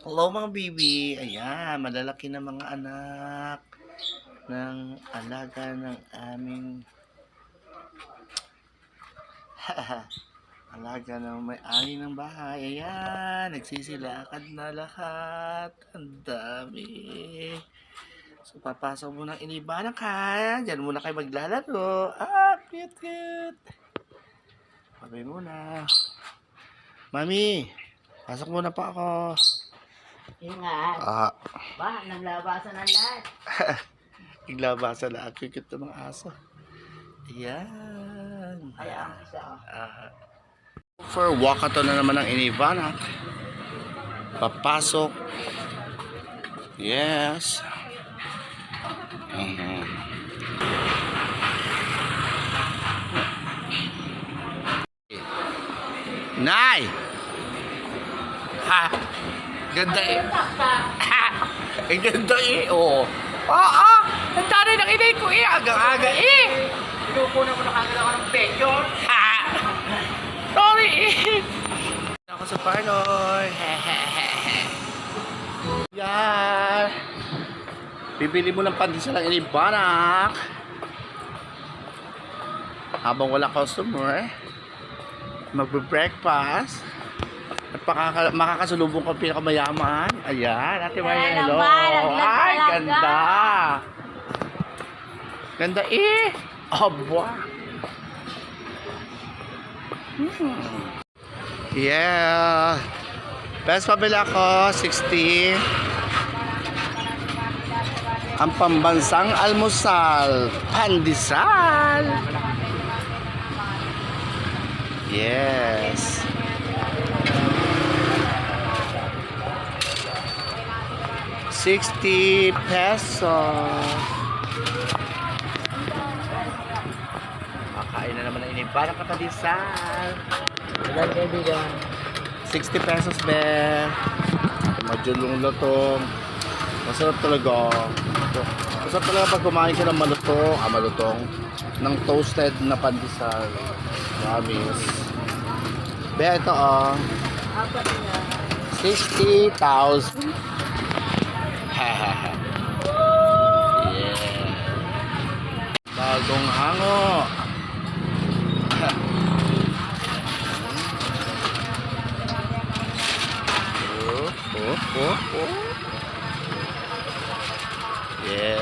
Hello mga baby. Ayan, malalaki na mga anak ng alaga ng aming alaga ng may-ari ng bahay. Ayan, nagsisilakad na lahat. Ang dami. So, papasok mo ng inibanak ha. Diyan muna kayo maglalaro. Ah, cute, cute. Mami muna. Mami, pasok muna pa ako. Ingat. Ah, Ba, naglabasan ang lahat. Iglabasa na ako cute ng aso. Ayan. Ay, ang isa. Ah. for wakato na naman ng Inivanak. Papasok. Yes. Mhm. Nay! Ha! Ganda eh. Ang ganda eh. Oo. Oo! Ang dami ng inay ko eh. Agang-aga eh. Pinupunan mo na kagad ako ng pecho. Ha! Sorry eh. Ako sa Parnoy. Yan. Bibili mo ng pandesal ng inibanak. Habang wala customer, magbe-breakfast. At makaka- makakasulubong ka pinakamayaman. Ayan, Ate Ayan hello. Ay, ganda. Ganda eh. Aba. Hmm. Yeah. Best pabila ko, 60. Ang pambansang almusal, pandesal. Yes. Sixty pesos. Makain na naman ng inibarang katadisal. Ilan kaibigan? 60 pesos, be. Majulong latong. Masarap talaga. Masarap talaga pag kumain ka ng malutong, ah, malutong, ng toasted na pandesal. Promise. Be, ito oh. Apat na. 60,000. Bagong hango. oh, oh, oh, oh. Yeah.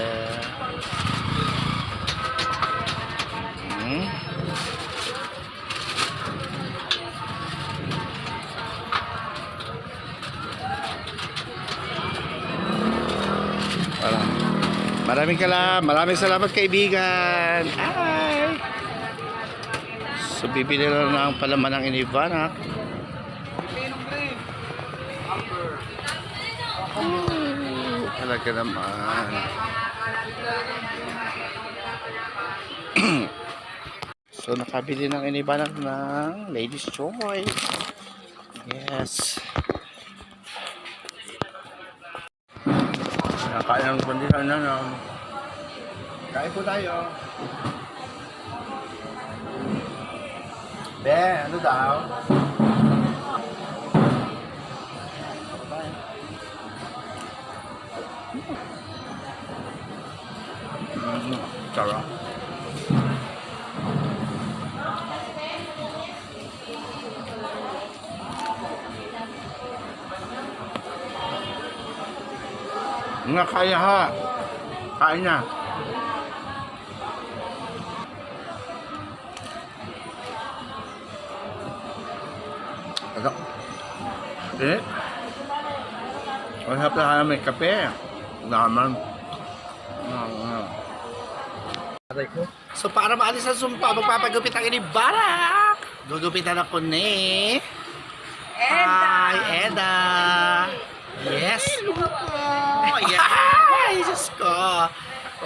Maraming kala, maraming salamat kaibigan. Hi. So bibili na lang ng palaman ng inibanak. Oh, talaga naman. so nakabili ng inibanak ng Ladies Choice. Yes. Nakain ng pandesal na no. Kain po tayo. Be, ano daw? Mm, Sarap. Nga kaya ha. Kain na. Eh? Masarap na may kape. Naman. So para maalis ang sumpa, magpapagupit ang inibarak. Gugupitan ako ni... Hi, Eda. Yes. Oh, yeah. Ay, Diyos ko.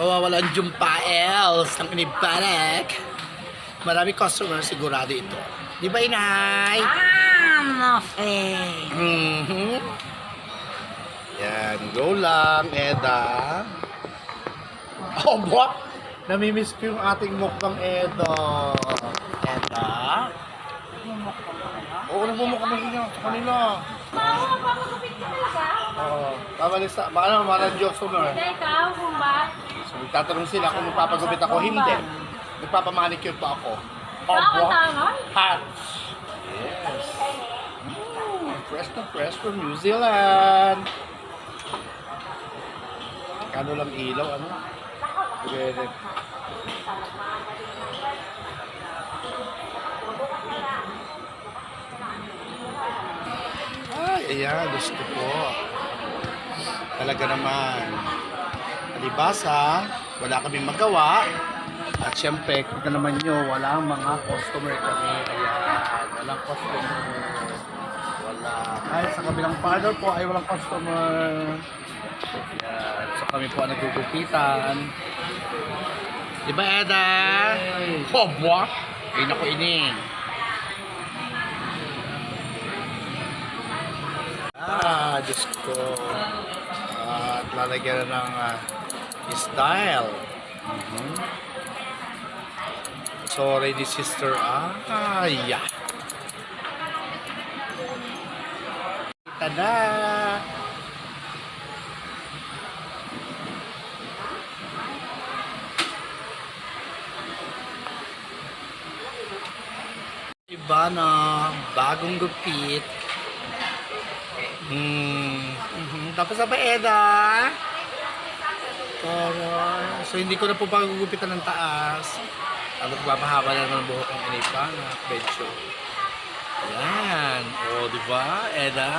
Mawawalan jumpa else ng inibarak. Marami customer sigurado ito. Di ba, inay? Ah, nothing. Mhm. Yan, go lang, Eda. Oh, what? Namimiss ko yung ating mukhang Eda. Eda? Oo, nagmumukha mo niya sa kanila. Mama, papagupit ka talaga? Mamalis sa, ano, mga Diyos summer. Hindi, ikaw, kung ba? So, tatanong sila kung magpapagupit ako. Hindi. Nagpapamanicure pa ako. Bakit tama? Hot. Yes. Fresh na from New Zealand. Kano lang ilaw, ano? Pwede. Ay, ayan, gusto ko. Talaga naman. Alibasa, wala kaming magawa. At syempre, kita naman nyo, walang mga customer kami. Ayan, walang customer. Kahit sa kabilang partner po ay walang customer. Ayan, so kami po ang nagugupitan. Diba, Eda? Oh, buwa? Ay, naku, ining. Ah, Diyos ko. At lalagyan na ng ah, style. Mhm. So, ready sister. Ah, yeah. Tada! Iba na, bagong gupit. Hmm. mhm. Tapos sa paeda. Alright. So, hindi ko na po pagugupitan ng taas. Ano, papahaba na naman ang buhok ng inipanak. Medyo. Yan. O, di ba? Eda?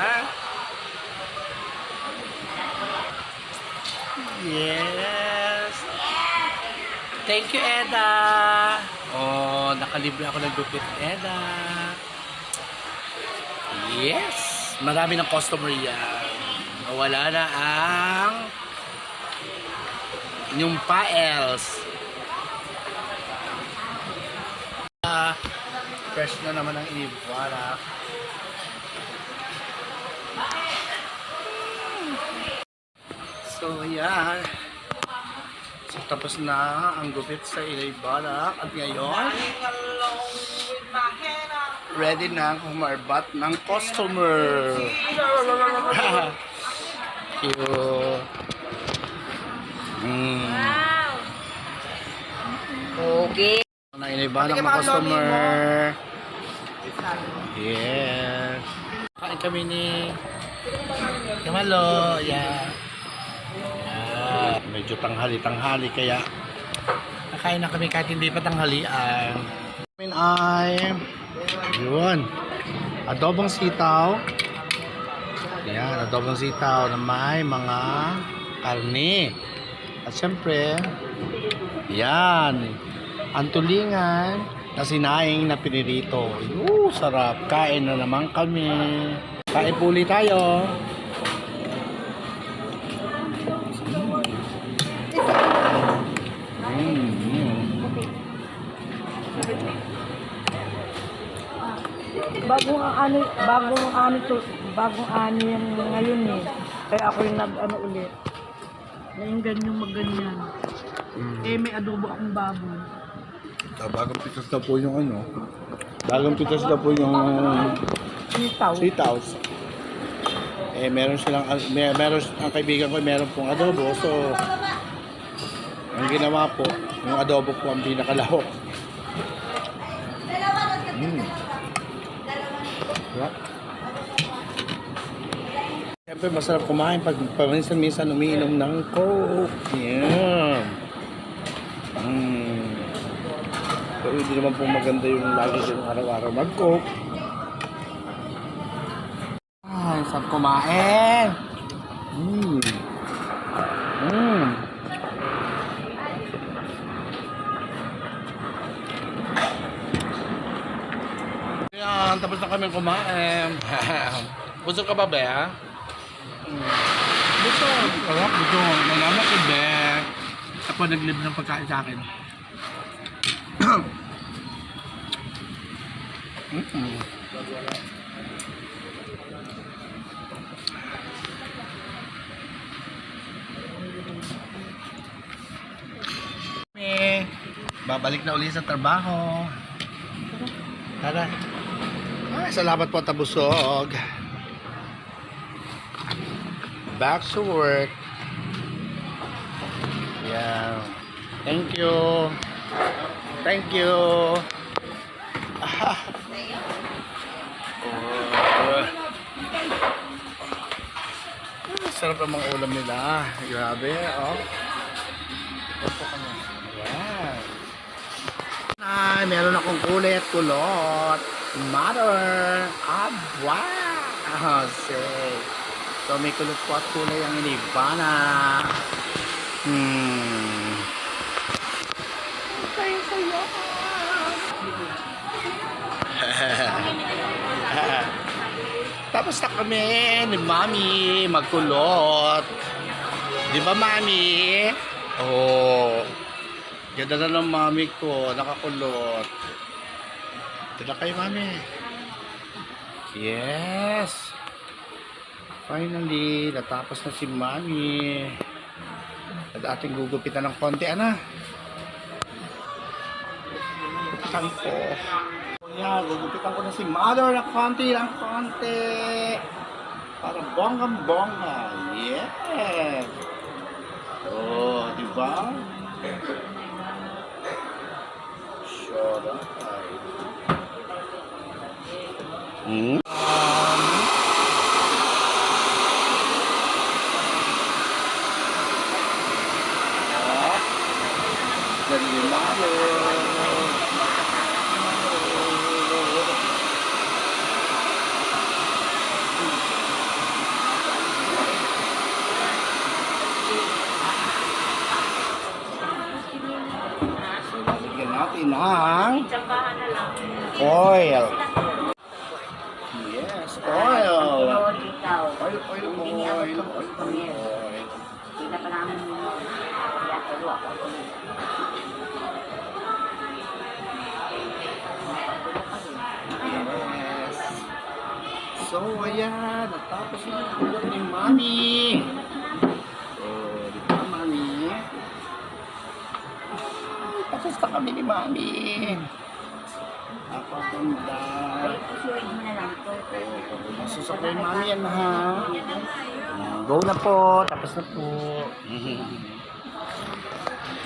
Yes. Thank you, Eda. Oh, nakalibre ako ng gupit, Eda. Yes! Marami ng customer yan. Wala na ang yung paels. Ah, fresh na naman ang inibarak. So, yan. So, tapos na ang gupit sa Ilay Balak. At ngayon, ready na ang humarbat ng customer. Cute. Mm. Wow! Okay. Na iniba ng mga customer. Yes. Kain kami ni Kamalo. Yeah. yeah. Medyo tanghali-tanghali kaya nakain na kami kahit hindi pa tanghalian. Amin ay yun. Adobong sitaw. Yan, adobong sitaw na may mga karne. At syempre, yan, ang tulingan na sinaing na pinirito. Yoo, sarap. Kain na naman kami. Kain po ulit tayo. Mm, mm. Bagong ani, bagong ani to, bagong ani yung ngayon eh. Kaya ako yung nag ano ulit. Nainggan yung magganyan. Eh may adobo akong baboy. Ah, bagong pitas na po yung ano. Bagong pitas na po yung Sitaw. sitaws. Eh, meron silang, may, meron, ang kaibigan ko, meron pong adobo. So, ang ginawa po, yung adobo po ang pinakalahok. Mm. Sarap. Siyempre, masarap kumain pag paminsan-minsan umiinom ng Coke. Yeah. Mm. Pero hindi naman po maganda yung lagi din araw-araw mag-Coke. Ay, sarap kumain. Mm. Mm. Yan, tapos na kami kumain. Busog ka ba, Be? Mm. Busog. Sarap, busog. Nalamak ko, Be. Ako naglibre ng pagkain sa akin. Mm-mm. kami. Babalik na uli sa trabaho. Tara. Ay, salamat po tabusog. back to work. Yeah. Thank you. Thank you. Ah. Oh. Sarap ang mga ulam nila. Grabe, oh. Ito po kami. Yan. Ay, meron akong kulay at kulot. Mother. Ah, wow. Say. So, may kulot po at kulay ang inibana. Hmm. Kaya sa'yo. Tapos na kami ni Mami magkulot. Di ba, Mami? Oh. Ganda na ng Mami ko. Nakakulot. Dala kayo, Mami. Yes. Finally, natapos na si Mami. At ating gugupitan ng konti, ana. Gugupitan ko. Kuya, gugupitan ko na si Mother ng konti ng konti. Para bonggang-bongga. Yes. Oh, di ba? Up. Hmm? Oil. Yes, oil. Oil, oil, oil, oil. Yes. So, ayan. Natapos na ang ulam ni Mami. Oh, di ba, Mami? Ay, Tapos na kami ni Mami. Napaganda. Masusakoy Mami yan, ha? Go na po. Tapos na po.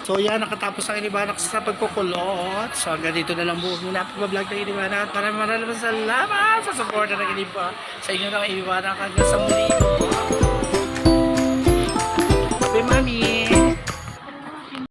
So yan, nakatapos ang Inibanak sa pagkukulot. So hanggang dito na lang buong muna vlog ng Inibanak. Maraming maraming salamat sa support ng Iniba. Sa inyo ng Inibanak hanggang sa muli.